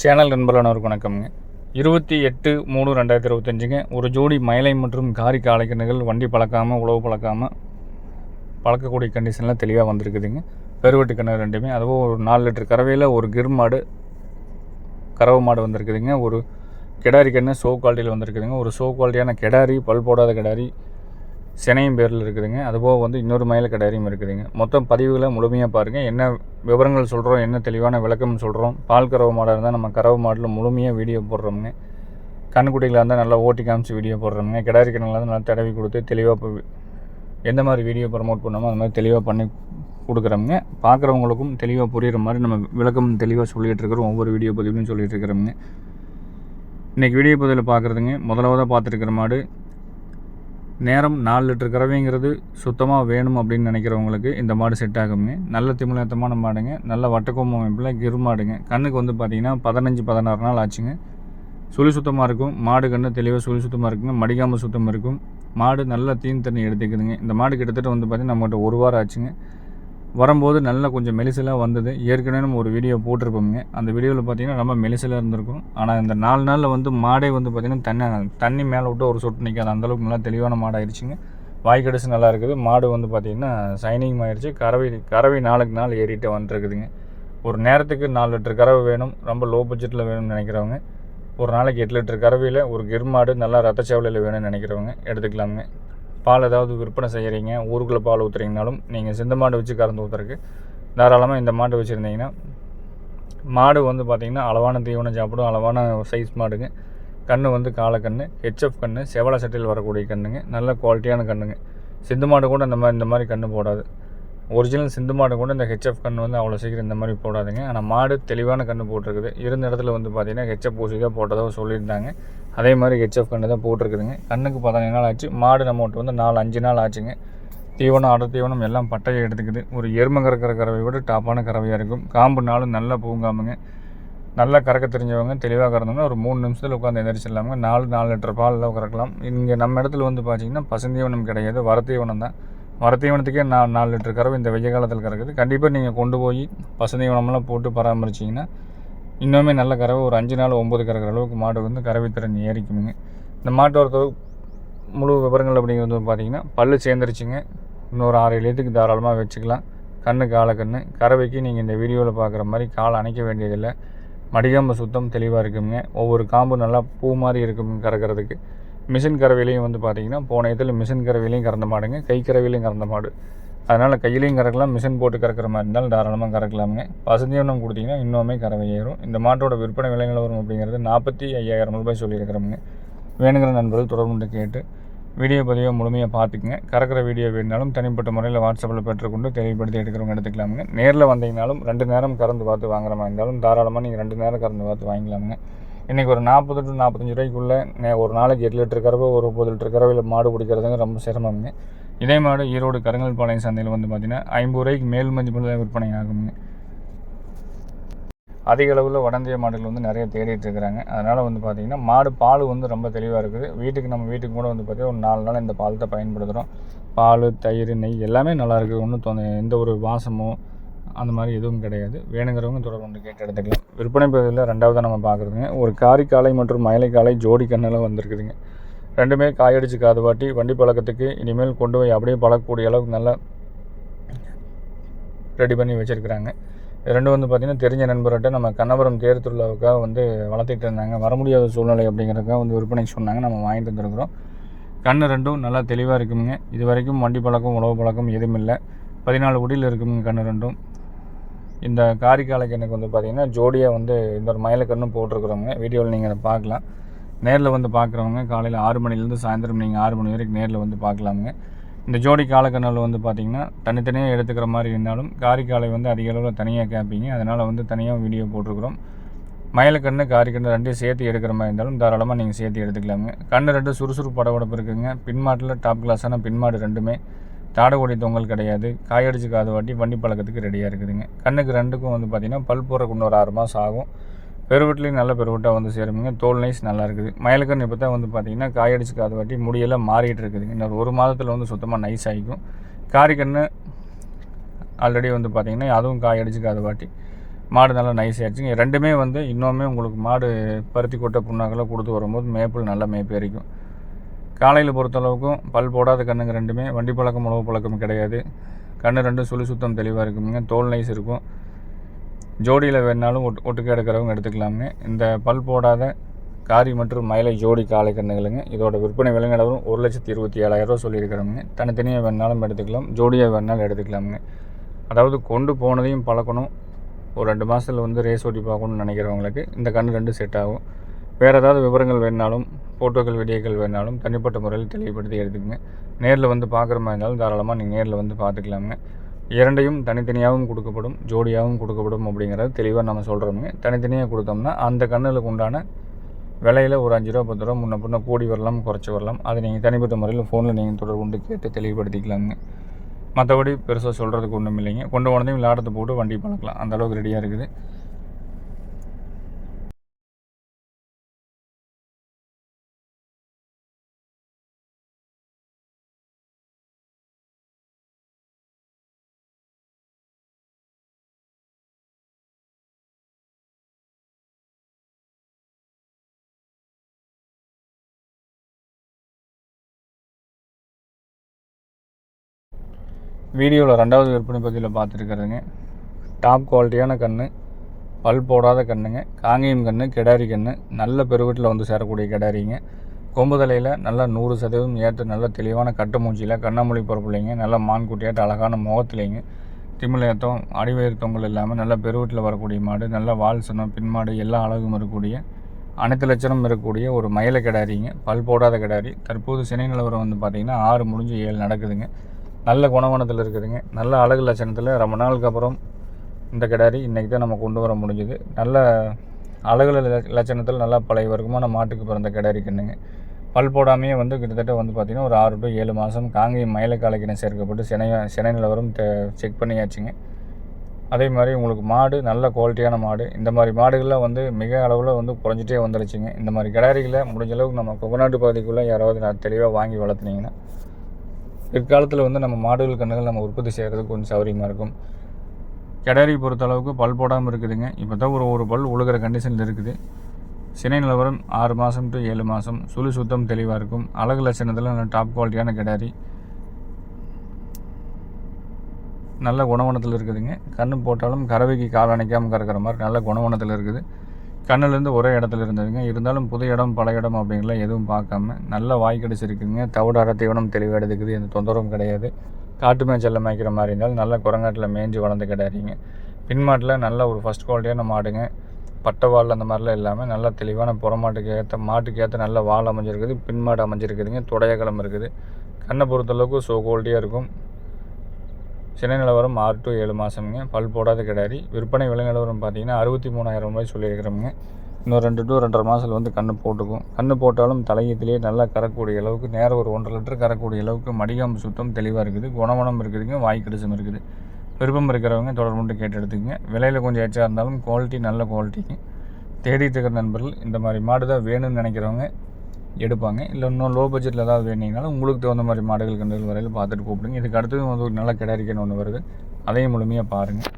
Channel நண்பர்களானவருக்கு வணக்கம்ங்க. இருபத்தி எட்டு மூணு ரெண்டாயிரத்தி இருபத்தஞ்சுங்க ஒரு ஜோடி மயிலை மற்றும் காரி காளைக்கண்ணுகள் வண்டி பழக்காமல் உழவு பழக்காமல் பழக்கக்கூடிய கண்டிஷனில் தெளிவாக வந்திருக்குதுங்க. பெருவெட்டு கிணறு ரெண்டுமே. அதுவும் ஒரு நாலு லிட்டர் கறவையில் ஒரு கிர் மாடு கறவை மாடு வந்திருக்குதுங்க. ஒரு கிடாரி கன்று சோ குவாலிட்டியில் வந்திருக்குதுங்க. ஒரு சோ குவாலிட்டியான கிடாரி பல் போடாத கிடாரி சினையும் பேரில் இருக்குதுங்க. அதுபோக வந்து இன்னொரு மயில கிடாரியும் இருக்குதுங்க. மொத்தம் பதிவுகளை முழுமையாக பாருங்கள் என்ன விவரங்கள் சொல்கிறோம் என்ன தெளிவான விளக்கம் சொல்கிறோம் பால் கறவை மாடாக இருந்தால் நம்ம கறவை மாடில் முழுமையாக வீடியோ போடுறோமுங்க. கண்ணுக்குட்டிகளாக இருந்தால் நல்லா ஓட்டி காமிச்சு வீடியோ போடுறோமுங்க. கிடாரி கிணங்களாக இருந்தால் நல்லா தடவி கொடுத்து தெளிவாக எந்த மாதிரி வீடியோ ப்ரமோட் பண்ணாமோ அந்த மாதிரி தெளிவாக பண்ணி கொடுக்குறோமுங்க. பார்க்குறவங்களுக்கும் தெளிவாக புரிகிற மாதிரி நம்ம விளக்கம் தெளிவாக சொல்லிகிட்டு இருக்கிறோம். ஒவ்வொரு வீடியோ பதிவுலையும் சொல்லிகிட்டு இருக்கிறோமுங்க. இன்றைக்கி வீடியோ பதிவில் பார்க்குறதுங்க முதலாவதாக பார்த்துருக்கிற மாடு நேரம் நாலு லிட்டர் கறவைங்கிறது சுத்தமாக வேணும் அப்படின்னு நினைக்கிறவங்களுக்கு இந்த மாடு செட் ஆகுங்க நல்ல திமிழத்தமான மாடுங்க. நல்ல வட்டக்கோம்பு அமைப்பில் கிரு மாடுங்க. கண்ணுக்கு வந்து பார்த்திங்கன்னா பதினஞ்சு பதினாறு நாள் ஆச்சுங்க. சுழி சுத்தமாக இருக்கும். மாடு கண்ணு தெளிவாக சுழி சுத்தமாக இருக்குங்க. மடிக்காமல் சுத்தமாக இருக்கும். மாடு நல்லா தீன் தண்ணி எடுத்துக்குதுங்க. இந்த மாடு கிட்டத்தட்ட வந்து பார்த்திங்கன்னா நம்மகிட்ட ஒரு வாரம் ஆச்சுங்க. வரும்போது நல்லா கொஞ்சம் மெலிசலாக வந்தது. ஏற்கனவே நம்ம ஒரு வீடியோ போட்டிருப்போங்க அந்த வீடியோவில் பார்த்தீங்கன்னா ரொம்ப மெலிசலாக இருந்திருக்கும். ஆனால் இந்த நாலு நாளில் வந்து மாடே வந்து பார்த்திங்கன்னா தண்ணி தண்ணி மேலே விட்டு ஒரு சொட்டு நிற்காது அந்தளவுக்கு நல்லா தெளிவான மாடாயிருச்சுங்க. வாய்க்கடிச்சு நல்லா இருக்குது. மாடு வந்து பார்த்திங்கன்னா சைனிங் ஆயிடுச்சு கறவை கறவை நாளுக்கு நாள் ஏறிட்டு வந்துருக்குதுங்க. ஒரு நேரத்துக்கு நாலு லிட்டர் கறவை வேணும். ரொம்ப லோ பட்ஜெட்டில் வேணும்னு நினைக்கிறவங்க. ஒரு நாளைக்கு எட்டு லிட்டர் கறவையில் ஒரு கிர் மாடு நல்லா ரத்தச்சவலையில் வேணும்னு நினைக்கிறவங்க எடுத்துக்கலாமுங்க. பால் ஏதாவது விற்பனை செய்கிறீங்க ஊருக்குள்ளே பால் ஊற்றுறீங்கனாலும் நீங்கள் சிந்த மாடு வச்சு கறந்து ஊற்றுறக்கு தாராளமாக இந்த மாடு வச்சுருந்தீங்கன்னா மாடு வந்து பார்த்திங்கன்னா அளவான தீவனம் சாப்பிடும் அளவான சைஸ் மாடுங்க. கன்று வந்து காலக்கன்று ஹெச்எஃப் கன்று செவல சட்டையில் வரக்கூடிய கன்றுங்க நல்ல குவாலிட்டியான கன்றுங்க சிந்து மாடு கூட இந்த மாதிரி இந்த மாதிரி கன்று போடாது. ஒரிஜினல் சிந்து மாடு கூட இந்த ஹெச்எஃப் கன்று வந்து அவ்வளோ சீக்கிரம் இந்த மாதிரி போடாதுங்க. ஆனால் மாடு தெளிவான கன்று போட்டிருக்குது. இருந்த இடத்துல வந்து பார்த்திங்கன்னா ஹெச்எஃப் ஊசி தான் போட்டதாக சொல்லியிருந்தாங்க. அதே மாதிரி ஹெச்எஃப் கன்று தான் போட்டிருக்குதுங்க. கண்ணுக்கு பதினஞ்சு நாள் ஆச்சு. மாடு நம்மகிட்ட வந்து நாலு அஞ்சு நாள் ஆச்சுங்க. தீவனம் அடை தீவனம் எல்லாம் பட்டையை எடுத்துக்குது. ஒரு எருமை கறக்கிற கறவை விட டாப்பான கறவையாக இருக்கும். காம்பு நாளும் நல்லா பூங்காமுங்க. நல்லா கறக்க தெரிஞ்சவங்க தெளிவாக கறந்தோம்னா ஒரு மூணு நிமிஷத்தில் உட்காந்து எந்திரிச்சிடலாமுங்க. நாலு நாலு லிட்டர் பாலில் கறக்கலாம். இங்கே நம்ம இடத்துல வந்து பார்த்திங்கன்னா பசுந்தீவனம் கிடையாது. வரத்தீவனம் தான். வரத்தீவனத்துக்கே நா நாலு லிட்டர் கறவை இந்த வெய்ய காலத்தில் கறக்குது. கண்டிப்பாக நீங்கள் கொண்டு போய் பசுந்தீவனம்லாம் போட்டு பராமரிச்சிங்கன்னா இன்னுமே நல்ல கறவை ஒரு அஞ்சு நாள் ஒம்பது கறக்கிற அளவுக்கு மாடு வந்து கறவை திறன் ஏறிக்குமுங்க. இந்த மாட்டோட முழு விவரங்கள் அப்படிங்கிறது வந்து பார்த்திங்கன்னா பல்லு சேர்ந்துருச்சுங்க. இன்னொரு ஆறு எழுத்துக்கு தாராளமாக வச்சுக்கலாம். கண்ணு காலை கண்ணு. கறவைக்கு நீங்கள் இந்த வீடியோவில் பார்க்குற மாதிரி காலை அணைக்க வேண்டியதில்லை. மடிகாம்பு சுத்தம் தெளிவாக இருக்குங்க. ஒவ்வொரு காம்பு நல்லா பூ மாதிரி இருக்குங்க கறக்கிறதுக்கு. மிஷின் கறவையிலையும் வந்து பார்த்திங்கன்னா போன இதில் மிஷின் கறவையிலையும் கறந்த மாடுங்க கை கறவையிலையும் கறந்த மாடு. அதனால் கையிலையும் கறக்கலாம் மிஷின் போட்டு கறக்கிற மாதிரி இருந்தாலும் தாராளமாக கறக்கலாமுங்க. பசுந்தீவனம் கொடுத்தீங்கன்னா இன்னுமே கறவை ஏறும். இந்த மாட்டோட விற்பனை விலை நிலவரம் அப்படிங்கிறது நாற்பத்தி ஐயாயிரம் ரூபாய் சொல்லியிருக்கிறோமுங்க. வேணுங்கிற நண்பர்கள் தொடர்பு கேட்டு வீடியோ பதிவை முழுமையாக பார்த்துக்குங்க. கறக்கிற வீடியோ வேணுனாலும் தனிப்பட்ட முறையில் வாட்ஸ்அப்பில் பெற்றுக்கொண்டு தெளிவுபடுத்தி எடுக்கிறவங்க எடுத்துக்கலாமுங்க. நேரில் வந்தீங்கனாலும் ரெண்டு நேரம் கறந்து பார்த்து வாங்குற மாதிரி இருந்தாலும் தாராளமாக நீங்கள் ரெண்டு நேரம் கறந்து பார்த்து வாங்கிக்கலாமுங்க. இன்றைக்கி ஒரு நாற்பது டு நாற்பத்தஞ்சு ரூபாய்க்குள்ளே ஒரு நாளைக்கு எட்டு லிட்டர் கறவை ஒரு முப்பது லிட்டர் கறவையில் மாடு பிடிக்கிறதுங்க ரொம்ப சிரமங்க இதே மாடு ஈரோடு கருங்கல் பாளையம் சந்தையில் வந்து பார்த்திங்கன்னா ஐம்பது ரூபாய்க்கு மேல் மதிப்பில் தான் விற்பனை ஆகுங்க. அதிக அளவில் வடந்திய மாடுகள் வந்து நிறைய தேடிட்டு இருக்கிறாங்க. அதனால் வந்து பார்த்திங்கன்னா மாடு பால் வந்து ரொம்ப தெளிவாக இருக்குது. வீட்டுக்கு நம்ம வீட்டுக்கு கூட வந்து பார்த்திங்கன்னா ஒரு நாலு நாள் இந்த பாலத்தை பயன்படுத்துகிறோம் பால் தயிர் நெய் எல்லாமே நல்லா இருக்குது. ஒன்றும் எந்த ஒரு வாசமோ அந்த மாதிரி எதுவும் கிடையாது. வேணுங்கிறவங்க தொடர்பு கொண்டு கேட்டு எடுத்துக்கலாம். விற்பனை பகுதியில் ரெண்டாவது நம்ம பார்க்குறதுங்க. ஒரு காரிக்காலை மற்றும் மயிலைக்காலை ஜோடி கண்ணெல்லாம் வந்திருக்குதுங்க. ரெண்டுமே காயடிச்சு காது வாட்டி வண்டி பழக்கத்துக்கு இனிமேல் கொண்டு போய் அப்படியே பழக்கக்கூடிய அளவுக்கு நல்லா ரெடி பண்ணி வச்சுருக்குறாங்க. ரெண்டு வந்து பார்த்திங்கன்னா தெரிஞ்ச நண்பர்கிட்ட நம்ம கண்ணபுரம் தேர் திருவிழாவுக்காக வந்து வளர்த்திட்டு இருந்தாங்க. வர முடியாத சூழ்நிலை அப்படிங்கிறதுக்காக வந்து விற்பனைக்கு சொன்னாங்க. நம்ம வாங்கிட்டு வந்துருக்குறோம். கண் ரெண்டும் நல்லா தெளிவாக இருக்குங்க. இது வரைக்கும் வண்டி பழக்கம் உழவு பழக்கம் எதுவும் இல்லை பதினாலு உடியில் இருக்குங்க கண் ரெண்டும். இந்த காரிக்காலைக்கு எனக்கு வந்து பார்த்திங்கன்னா ஜோடியாக வந்து இந்த ஒரு மயிலக்கண்ணும் போட்டிருக்கிறவங்க. போட்டிருக்குறோங்க வீடியோவில் நீங்கள் அதை பார்க்கலாம். நேரில் வந்து பார்க்குறவங்க காலையில் ஆறு மணிலேருந்து சாயந்தரம் நீங்கள் ஆறு மணி வரைக்கும் நேரில் வந்து பார்க்கலாமுங்க. இந்த ஜோடி காலக்கண்ணில் வந்து பார்த்திங்கன்னா தனித்தனியாக எடுத்துக்கிற மாதிரி இருந்தாலும் காரிக்காலை வந்து அதிக அளவில் தனியாக கேட்பீங்க அதனால் வந்து தனியாக வீடியோ போட்டிருக்கிறோம். மயிலக்கண்ணு காரிக்கண்ணு ரெண்டையும் சேர்த்து எடுக்கிற மாதிரி இருந்தாலும் தாராளமாக நீங்கள் சேர்த்து எடுத்துக்கலாமுங்க. கண்ணு ரெண்டு சுறுசுறுப்பு படபடப்பு இருக்குதுங்க பின்மாட்டில் டாப் கிளாஸான பின்மாடு ரெண்டுமே. தாடகுடி தொங்கல் கிடையாது. காயடிச்சு காது வாட்டி வண்டி பழக்கத்துக்கு ரெடியாக இருக்குதுங்க. கண்ணுக்கு ரெண்டுக்கும் வந்து பார்த்திங்கன்னா பல் போடுறக்கு இன்னொரு ஆறு மாதம் ஆகும். பெருவெட்லேயும் நல்ல பெருவெட்டாக வந்து சேருமுங்க. தோல் நைஸ் நல்லா இருக்குது. மயிலுக்கன் இப்போ தான் வந்து பார்த்திங்கன்னா காயடிச்சு காது வாட்டி முடியெல்லாம் மாறிட்டு இருக்குதுங்க. இன்னொரு ஒரு மாதத்தில் வந்து சுத்தமாக நைஸ் ஆகிக்கும். காரிக்கண்ணு ஆல்ரெடி வந்து பார்த்திங்கன்னா அதுவும் காயடிச்சு காது வாட்டி மாடு நல்லா நைஸ் ஆகிடுச்சிங்க ரெண்டுமே வந்து இன்னுமே உங்களுக்கு மாடு பருத்தி கொட்டை புண்ணாக்கெல்லாம் கொடுத்து வரும்போது மேப்பிள் நல்லா மேய்ப்பேரிக்கும் காலையில் பொறுத்தளவுக்கும் பல் போடாத கண்ணுங்க ரெண்டுமே வண்டி பழக்கம் உணவு பழக்கம் கிடையாது. கண்ணு ரெண்டும் சுழி சுத்தம் தெளிவாக இருக்குங்க. தோல் நைஸ் இருக்கும். ஜோடியில் வேணாலும் ஒட்டு ஒட்டுக்க எடுக்கிறவங்க எடுத்துக்கலாமுங்க. இந்த பல் போடாத காரி மற்றும் மயிலை ஜோடி காலை கண்ணுகளுங்க இதோட விற்பனை விலை ஒரு லட்சத்தி இருபத்தி ஏழாயிரரூவா சொல்லியிருக்கிறோமுங்க. தனித்தனியாக வேணாலும் எடுத்துக்கலாம். ஜோடியாக வேணாலும் எடுத்துக்கலாமுங்க. அதாவது கொண்டு போனதையும் பழக்கணும். ஒரு ரெண்டு மாதத்தில் வந்து ரேஸ் ஓட்டி பார்க்கணும்னு நினைக்கிறவங்களுக்கு இந்த கன்று ரெண்டு செட் ஆகும். வேறு ஏதாவது விவரங்கள் வேணாலும் ஃபோட்டோக்கள் வீடியோக்கள் வேணாலும் தனிப்பட்ட முறையில் தெளிவுபடுத்தி எடுத்துக்கங்க. நேரில் வந்து பார்க்குற மாதிரி இருந்தாலும் தாராளமாக நீங்கள் நேரில் வந்து பார்த்துக்கலாமுங்க. இரண்டையும் தனித்தனியாகவும் கொடுக்கப்படும் ஜோடியாகவும் கொடுக்கப்படும் அப்படிங்கிறத தெளிவாக நம்ம சொல்கிறோமுங்க தனித்தனியாக கொடுத்தோம்னா அந்த கண்ணுக்கு உண்டான விலையில் ஒரு அஞ்சு ரூபா பத்து ரூபா முன்ன பின்ன கூடி வரலாம் குறைச்சி வரலாம். அதை நீங்கள் தனிப்பட்ட முறையில் ஃபோனில் நீங்கள் தொடர்பு கொண்டு கேட்டு தெளிவுபடுத்திக்கலாமுங்க. மற்றபடி பெருசாக சொல்கிறதுக்கு ஒன்றும் இல்லைங்க கொண்டு போனதையும் விளையாடத்தை போட்டு வண்டி பழக்கலாம். அந்த அளவுக்கு ரெடியாக இருக்குது. வீடியோவில் ரெண்டாவது விற்பனை பகுதியில் பார்த்துருக்குறதுங்க. டாப் குவாலிட்டியான கன்று பல் போடாத கண்ணுங்க காங்கேயம் கன்று கிடாரி கன்று நல்ல பெருவீட்டில் வந்து சேரக்கூடிய கிடாரிங்க. கொம்பு தலையில் நல்லா நூறு சதவீதம் ஏற்ற நல்ல தெளிவான கட்டு மூச்சியில் கண்ணாமொழி பிறப்பிள்ளைங்க நல்ல மான் குட்டியாட்ட அழகான முகத்துலைங்க. திமிழ் ஏத்தம் அடிவயிறு தொங்கல் இல்லாமல் நல்ல பெருவீட்டில் வரக்கூடிய மாடு நல்ல வால் சனம் பின்மாடு எல்லா அழகும் இருக்கக்கூடிய அனைத்து லட்சணம் இருக்கக்கூடிய ஒரு மயில கிடாரிங்க பல் போடாத கிடாரி. தற்போது சினை நிலவரம் வந்து பார்த்திங்கன்னா ஆறு முடிஞ்சு ஏழு நடக்குதுங்க. நல்ல குணவனத்தில் இருக்குதுங்க நல்ல அழகு லட்சணத்தில் ரொம்ப நாளுக்கு அப்புறம் இந்த கிடாரி இன்றைக்கி தான் நம்ம கொண்டு வர முடிஞ்சுது. நல்ல அழகு லட்சணத்தில் நல்லா பழைய வர்க்கமான மாட்டுக்கு பிறந்த கிடாரி கண்ணுங்க. பல் போடாமையே வந்து கிட்டத்தட்ட வந்து பார்த்திங்கன்னா ஒரு ஆறு டு ஏழு மாதம் காங்கேயம் மயிலக்காலைக்கின சேர்க்கப்பட்டு சினை சினை நிலவரம் செக் பண்ணியாச்சுங்க. அதே மாதிரி உங்களுக்கு மாடு நல்ல குவாலிட்டியான மாடு. இந்த மாதிரி மாடுகள்லாம் வந்து மிக அளவில் வந்து குறைஞ்சிட்டே வந்துருச்சுங்க. இந்த மாதிரி கிடாரிகளை முடிஞ்ச அளவுக்கு நம்ம கொகநாட்டு பகுதிக்குள்ளே யாராவது நான் தெளிவாக வாங்கி வளர்த்துனீங்கன்னா பிற்காலத்தில் வந்து நம்ம மாடுகள் கண்ணுகள் நம்ம உற்பத்தி செய்கிறதுக்கு கொஞ்சம் சௌரியமாக இருக்கும். கெடரி பொறுத்தளவுக்கு பல் போடாமல் இருக்குதுங்க. இப்போ தான் ஒரு ஒரு பல் உழுகிற கண்டிஷனில் இருக்குது. சினை நிலவரம் ஆறு மாதம் டு ஏழு மாதம் சுழி சுத்தம் தெளிவாக இருக்கும். அழகு லட்சணத்தில் நல்ல டாப் குவாலிட்டியான கிடாரி. நல்ல குணவனத்தில் இருக்குதுங்க. கண்ணு போட்டாலும் கறவைக்கு கால் அணைக்காமல் கறக்கிற மாதிரி நல்ல குணவனத்தில் இருக்குது. கண்ணுலேருந்து ஒரே இடத்துல இருந்ததுங்க இருந்தாலும் புது இடம் பல இடம் அப்படிங்கலாம் எதுவும் பார்க்காம நல்ல வாய் கிடச்சிருக்குங்க. தவிடார தீவனம் தெளிவாக எடுத்துக்குது. எந்த தொந்தரவும் கிடையாது. காட்டு மேய்ச்சலில் மேய்க்கிற மாதிரி இருந்தாலும் நல்ல குரங்காட்டில் மேய்ஞ்சி வளர்ந்து கிடையாதுங்க பின்மாட்டில் நல்ல ஒரு ஃபஸ்ட் குவாலிட்டியான மாடுங்க பட்டை வால் அந்த மாதிரிலாம் இல்லாமல் நல்ல தெளிவான புறமாட்டுக்கு ஏற்ற மாட்டுக்கு ஏற்ற நல்ல வால் அமைஞ்சிருக்குது. பின்மாடு அமைஞ்சிருக்குதுங்க. துடையகலம் இருக்குது. கண்ணை பொறுத்தளவுக்கு ஸோ குவாலிட்டியாக இருக்கும். சினை நிலவரம் ஆறு டு ஏழு மாதமுங்க பல் போடாத கிடாரி. விற்பனை விலை நிலவரம் பார்த்தீங்கன்னா அறுபத்தி மூணாயிரம் ரூபாய் சொல்லியிருக்கிறோமுங்க. இன்னும் ரெண்டு டு ரெண்டரை மாதத்தில் வந்து கன்று போட்டுக்கும். கன்று போட்டாலும் தலையத்திலே நல்லா கறக்கூடிய அளவுக்கு நேரம் ஒரு ஒன்றரை லிட்டர் கறக்கூடிய அளவுக்கு மடிகாம்பு சுத்தம் தெளிவாக இருக்குது. குணமனம் இருக்குதுங்க வாய் கடிசம் இருக்குது. விருப்பம் இருக்கிறவங்க தொடர்புண்டு கேட்டு எடுத்துக்கங்க. விலையில் கொஞ்சம் எச்சாக இருந்தாலும் குவாலிட்டி நல்ல குவாலிட்டிங்க தேடிட்டு இருக்கிற நண்பர்கள் இந்த மாதிரி மாடு தான் வேணும்னு நினைக்கிறவங்க எடுப்பாங்க. இல்லை இன்னும் லோ பட்ஜெட்டில் ஏதாவது வேணுங்கனாலும் உங்களுக்கு தகுந்த மாதிரி மாடுகள் கண்டுகள் வரையில் பார்த்துட்டு கூப்பிடுங்க. இதுக்கு அடுத்தது வந்து ஒரு நல்ல கிடாரிக்கன்னு ஒன்று வருது. அதையும் முழுமையாக பாருங்கள்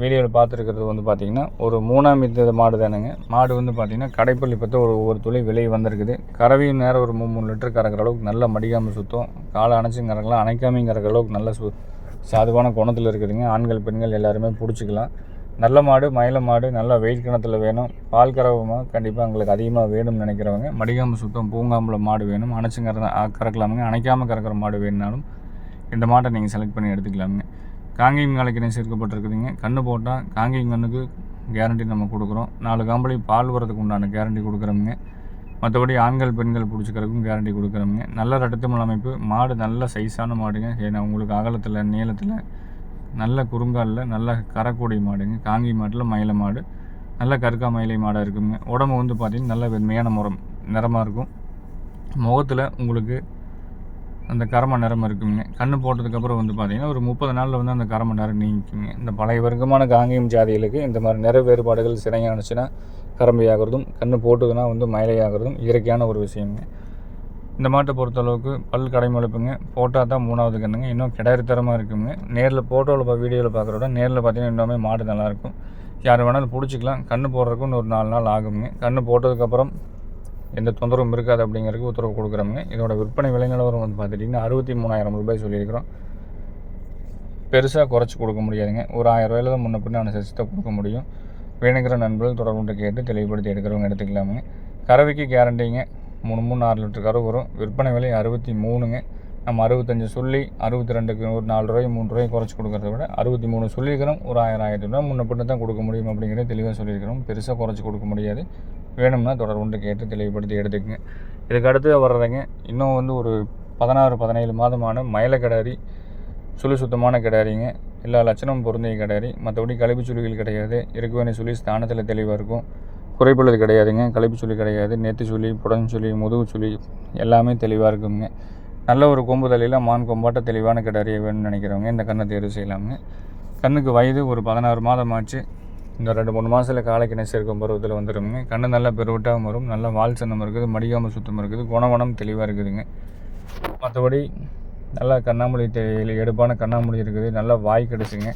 வீடியோவில் பார்த்துருக்கிறது வந்து பார்த்திங்கன்னா ஒரு மூணாம் இந்த மாடு தானுங்க. மாடு வந்து பார்த்திங்கன்னா கடைப்பள்ளி பற்றி ஒரு ஒவ்வொரு துளி விலை வந்திருக்குது. கறவையும் நேரம் ஒரு மூணு மூணு லிட்டர் கறக்கிற அளவுக்கு நல்லா மடிக்காமல் சுத்தம். காலை அணைச்சும் கறக்கலாம் அணைக்காமையும் கறக்கிற அளவுக்கு நல்ல சு சாதுவான குணத்தில் இருக்குதுங்க. ஆண்கள் பெண்கள் எல்லாருமே பிடிச்சிக்கலாம். நல்ல மாடு மயில மாடு நல்லா வெயில் கிணத்துல வேணும். பால் கறவை கண்டிப்பாக எங்களுக்கு அதிகமாக வேணும்னு நினைக்கிறவங்க மடிக்காமல் சுத்தம் பூங்காம்பில் மாடு வேணும். அணைச்சும் கற கறக்கலாமுங்க. அணைக்காமல் கறக்கிற மாடு வேணுனாலும் இந்த மாட்டை நீங்கள் செலக்ட் பண்ணி எடுத்துக்கலாமுங்க. காங்கேயம் காலைக்கிணை சேர்க்கப்பட்டிருக்குதுங்க. கன்று போட்டால் காங்கேயம் கண்ணுக்கு கேரண்டி நம்ம கொடுக்குறோம். நாலு காம்பளி பால் வரதுக்கு உண்டான கேரண்டி கொடுக்குறோமுங்க. மற்றபடி ஆண்கள் பெண்கள் பிடிச்சிக்கிறதுக்கும் கேரண்டி கொடுக்குறோமுங்க. நல்ல ரட்டத்தமிழ் அமைப்பு. மாடு நல்ல சைஸான மாடுங்க. ஏன்னா உங்களுக்கு அகலத்தில் நீளத்தில் நல்ல குறுங்காலில் நல்ல கரக்கூடிய மாடுங்க. காங்கி மாட்டில் மயில மாடு. நல்ல கருக்கா மயிலை மாடாக இருக்குங்க. உடம்பு வந்து பார்த்திங்கன்னா நல்ல வெண்மையான முறம் நிறமாக இருக்கும். முகத்தில் உங்களுக்கு அந்த கரம நிறம் இருக்குங்க. கண்ணு போட்டதுக்கப்புறம் வந்து பார்த்திங்கன்னா ஒரு முப்பது நாளில் வந்து அந்த கரம நிறம் நீங்கிக்குங்க. இந்த பழைய வர்க்கமான காங்கேயம் ஜாதிகளுக்கு இந்த மாதிரி நிற வேறுபாடுகள் சிறையானுச்சுன்னா கரம்பையாகிறதும் கண்ணு கன்று வந்து மயிலையாகிறதும் இயற்கையான ஒரு விஷயங்க. இந்த மாட்டை பொறுத்தளவுக்கு பல் கடைமொழிப்புங்க. போட்டால் தான் மூணாவது கண்ணுங்க. இன்னும் கிடாரித்தரமாக இருக்குங்க. நேரில் ஃபோட்டோவில் வீடியோவில் பார்க்குறத விட நேரில் பார்த்தீங்கன்னா இன்னுமே மாடு நல்லாயிருக்கும் யார் வேணாலும் பிடிச்சிக்கலாம். கண்ணு போடுறதுக்கு ஒரு நாலு நாள் ஆகுங்க. கன்று போட்டதுக்கப்புறம் எந்த தொந்தரவும் இருக்காது அப்படிங்கிறதுக்கு உத்தரவு கொடுக்குறோங்க இதோட விற்பனை விலை நிலவரம் வந்து பார்த்துட்டிங்கன்னா அறுபத்தி மூணாயிரம் ரூபாய் சொல்லியிருக்கிறோம். பெருசாக குறைச்சி கொடுக்க முடியாதுங்க. ஒரு ஆயிரம் ரூபாயில் தான் முன்ன பின்ன அனுசரித்து தான் கொடுக்க முடியும். வேணுங்கிற நண்பர்கள் தொடர்பு கேட்டு தெளிவுபடுத்தி எடுக்கிறவங்க எடுத்துக்கலாமுங்க. கறவைக்கு கேரண்டிங்க மூணு மூணு ஆறு லிட்டர் கறவை வரும். விற்பனை விலை அறுபத்தி மூணுங்க. நம்ம அறுபத்தஞ்சு சொல்லி அறுபத்தி ரெண்டுக்கு ஒரு நாலு ரூபாய் மூணு ரூபாய் குறைச்சி கொடுக்கறத விட அறுபத்தி மூணு சொல்லியிருக்கிறோம். ஒரு ஆயிரம் ஆயிரத்தி ரூபா முன்ன பின்ன தான் கொடுக்க முடியும் அப்படிங்கிறத தெளிவாக சொல்லியிருக்கிறோம். பெருசாக குறைச்சி கொடுக்க முடியாது. வேணும்னா தொடர்புண்டு கேட்டு தெளிவுபடுத்தி எடுத்துக்கங்க. இதுக்கு அடுத்து வர்றதுங்க இன்னும் வந்து ஒரு பதினாறு பதினேழு மாதமான மயிலக்கடாரி சுழி சுத்தமான கிடாரிங்க. எல்லா லட்சணமும் பொருந்திய கிடாரி. மற்றபடி கழிப்பு சுழிகள் கிடையாது. இருக்க வேண்டிய சுழி ஸ்தானத்தில் தெளிவாக இருக்கும். குறைப்புள்ளது கிடையாதுங்க. கழிப்பு சுழி கிடையாது. நெத்து சுழி புடஞ்சு சுழி முதுகு சுழி எல்லாமே தெளிவாக இருக்குங்க. நல்ல ஒரு கொம்பு தலையில் மான் கொம்பாட்ட தெளிவான கிடறிய வேணும்னு நினைக்கிறவங்க இந்த கண்ணை தேர்வு செய்யலாமுங்க. கண்ணுக்கு வயது ஒரு பதினாறு மாதம் ஆச்சு. இந்த ரெண்டு மூணு மாதத்தில் காலைக்கிணை சேர்க்கும் பருவத்தில் வந்துடுங்க கண்ணு நல்லா பெருவிட்டாகவும் வரும். நல்லா வால் சின்னம் இருக்குது மடிக்காமல் சுத்தம் இருக்குது. குணவனம் தெளிவாக இருக்குதுங்க. மற்றபடி நல்லா கண்ணாமூலி தெ- எடுப்பான கண்ணாமூலி இருக்குது. நல்லா வாய் கிடச்சிங்க.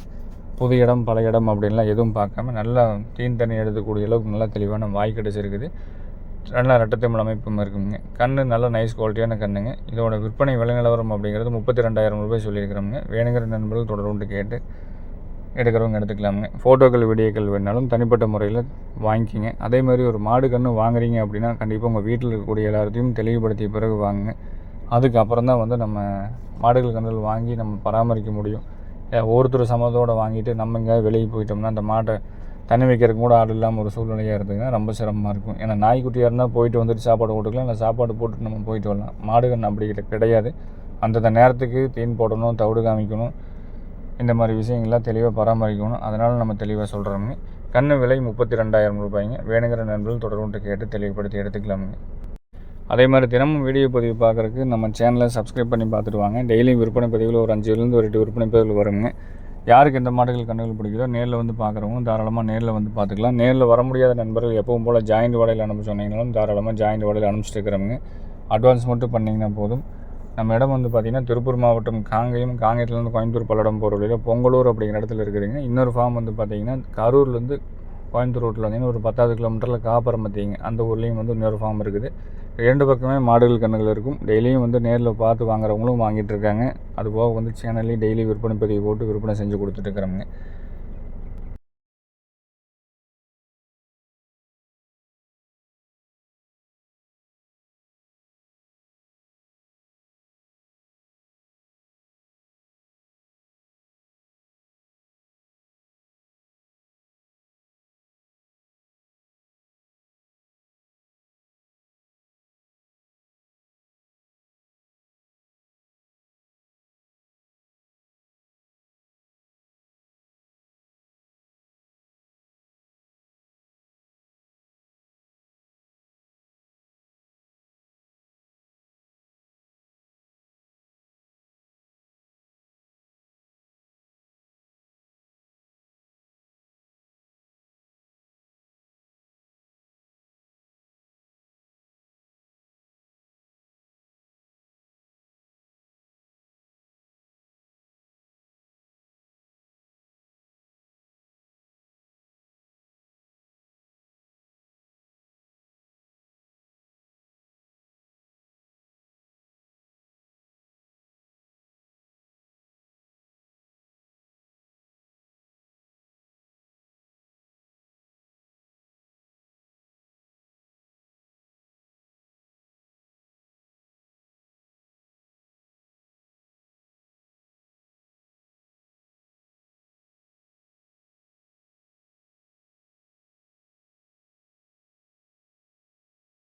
புது இடம் பழைய இடம் அப்படின்லாம் எதுவும் பார்க்காம நல்லா தீன் தண்ணி எடுக்கக்கூடிய அளவுக்கு நல்லா தெளிவான வாய் கிடச்சிருக்குது. நல்லா ரெட்டத்தமிழ் அமைப்பும் இருக்குங்க. கண்ணு நல்ல நைஸ் குவாலிட்டியான கண்ணுங்க. இதோட விற்பனை விலை நிலவரம் அப்படிங்கிறது முப்பத்தி ரெண்டாயிரம் ரூபாய் சொல்லியிருக்கிறோங்க வேணுங்கிற நண்பர்கள் தொடர்பு கேட்டு எடுக்கிறவங்க எடுத்துக்கலாமுங்க. ஃபோட்டோக்கள் வீடியோக்கள் வேணாலும் தனிப்பட்ட முறையில் வாங்கிக்கிங்க. அதே மாதிரி ஒரு மாடு கன்று வாங்குறீங்க அப்படின்னா கண்டிப்பாக உங்கள் வீட்டில் இருக்கக்கூடிய எல்லாத்தையும் தெளிவுபடுத்திய பிறகு வாங்குங்க. அதுக்கப்புறம் தான் வந்து நம்ம மாடுகள் கன்றுகள் வாங்கி நம்ம பராமரிக்க முடியும். ஏன் ஒருத்தர் சமத்தோடு வாங்கிட்டு நம்ம எங்கேயாவது வெளியே போயிட்டோம்னா அந்த மாட்டை தண்ணி வைக்கிறதுக்கு கூட ஆள் இல்லாமல் ஒரு சூழ்நிலையாக இருந்ததுன்னா ரொம்ப சிரமமாக இருக்கும். ஏன்னா நாய்க்குட்டியாக இருந்தால் போயிட்டு வந்துட்டு சாப்பாடு போட்டுக்கலாம். இல்லை சாப்பாடு போட்டு நம்ம போயிட்டு வரலாம். மாடு அப்படி கிட்ட- கிடையாது. அந்தந்த நேரத்துக்கு தீன் போடணும் தவிடு காமிக்கணும். இந்த மாதிரி விஷயங்கள்லாம் தெளிவாக பராமரிக்கணும். அதனால் நம்ம தெளிவாக சொல்கிறோமுங்க கன்று விலை முப்பத்தி ரெண்டாயிரம் ரூபாய்ங்க. வேணுங்கிற நண்பர்கள் தொடர்பு கேட்டு தெளிவுபடுத்தி எடுத்துக்கலாமுங்க. அதே மாதிரி தினமும் வீடியோ பதிவு பார்க்குறதுக்கு நம்ம சேனலை சப்ஸ்கிரைப் பண்ணி பார்த்துட்டு வாங்க. டெய்லியும் விற்பனை பதிவில் ஒரு அஞ்சுலேருந்து ஒரு எட்டு விற்பனை பதிவில் வருங்க. யாருக்கு எந்த மாடுகள் கண்ணுகள் பிடிக்குதோ நேரில் வந்து பார்க்குறவங்க தாராளமாக நேரில் வந்து பார்த்துக்கலாம். நேரில் வர முடியாத நண்பர்கள் எப்பவும் போல் ஜாயிண்ட் வடையில் அனுப்ப சொன்னீங்கனாலும் தாராளமாக ஜாயிண்ட் வடையில் அனுப்பிச்சிட்டு இருக்கிறவங்க அட்வான்ஸ் மட்டும் பண்ணிங்கன்னா போதும். நம்ம இடம் வந்து பார்த்திங்கன்னா திருப்பூர் மாவட்டம் காங்கேயம். காங்கேயத்துலேருந்து கோயம்புத்தூர் பல்லடம் போகிற வழியில் பொங்கலூர் அப்படிங்கிற இடத்துல இருக்குதுங்க. இன்னொரு ஃபார்ம் வந்து பார்த்திங்கன்னா கரூர்லேருந்து கோயம்புத்தூர் ரோட்டில் வந்தீங்கன்னா ஒரு பத்தாவது கிலோமீட்டரில் காப்பரம் பார்த்தீங்க அந்த ஊர்லேயும் வந்து இன்னொரு ஃபார்ம் இருக்குது. ரெண்டு பக்கமே மாடுகள் கண்ணுகள் இருக்கும். டெய்லியும் வந்து நேரில் பார்த்து வாங்குறவங்களும் வாங்கிட்டு இருக்காங்க. அது போக வந்து சேனல்லையும் டெய்லி விற்பனை பதிவு போட்டு விற்பனை செஞ்சு கொடுத்துட்டு இருக்கிறோங்க